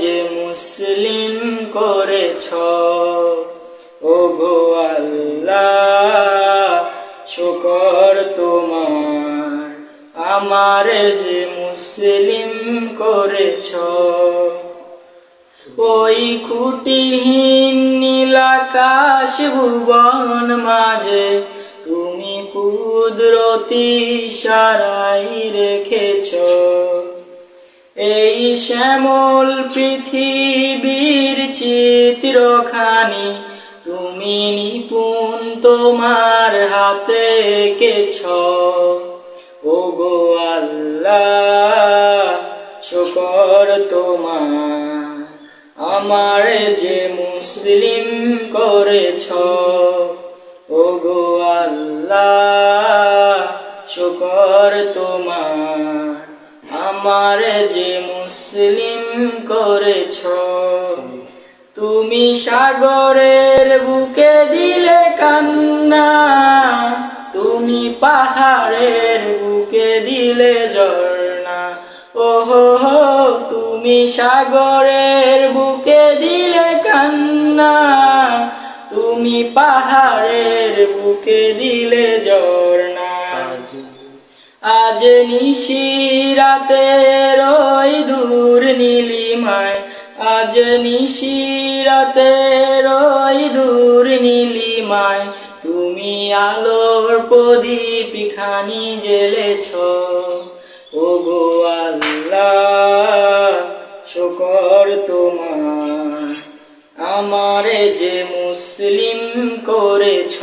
যে মুসলিম করেছ, ও গো আল্লাহ তোমার। আমার যে মুসলিম করেছ, ওই খুঁটিহীন নীলাকাশ ভুবন মাঝে তুমি কুদরতি সারাই রেখেছ। এই শ্যামল পৃথিবীর চিত্রখানি, তুমি নিপুণ তোমার হাতে কেছ ও গো আল্লাহ, শুকর তোমার, আমার যে মুসলিম করেছ। ও গো আল্লাহ, শুকর তোমার। আমার যে মুসলিম করেছ তুমি সাগরের বুকে দিলে কান্না তুমি পাহাড়ের বুকে দিলে ঝর্ণা। হো, তুমি সাগরের বুকে দিলে কান্না তুমি পাহাড়ের বুকে দিলে ঝর্ণা। আজ নিশিরাতে রই দূর নীলিমায়। আজ নিশিরাতে রই দূর নীলিমায়। তুমি আলোর প্রদীপ খানি জেলেছ ও গো আল্লাহ, শুকর তোমার। আমারে যে মুসলিম করেছ।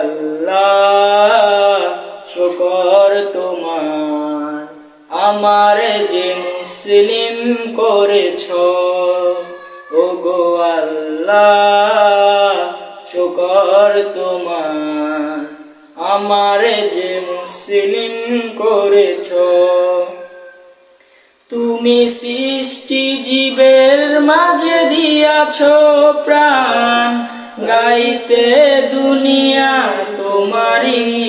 আল্লাহ, শুকর তোমার। আমার যে মুসলিম করেছ ও আল্লাহ, শুকর তোমার। আমার যে মুসলিম করেছ, তুমি সৃষ্টি জীবের মাঝে দিয়াছ প্রাণ। গাইতে দুনিয়া Yeah.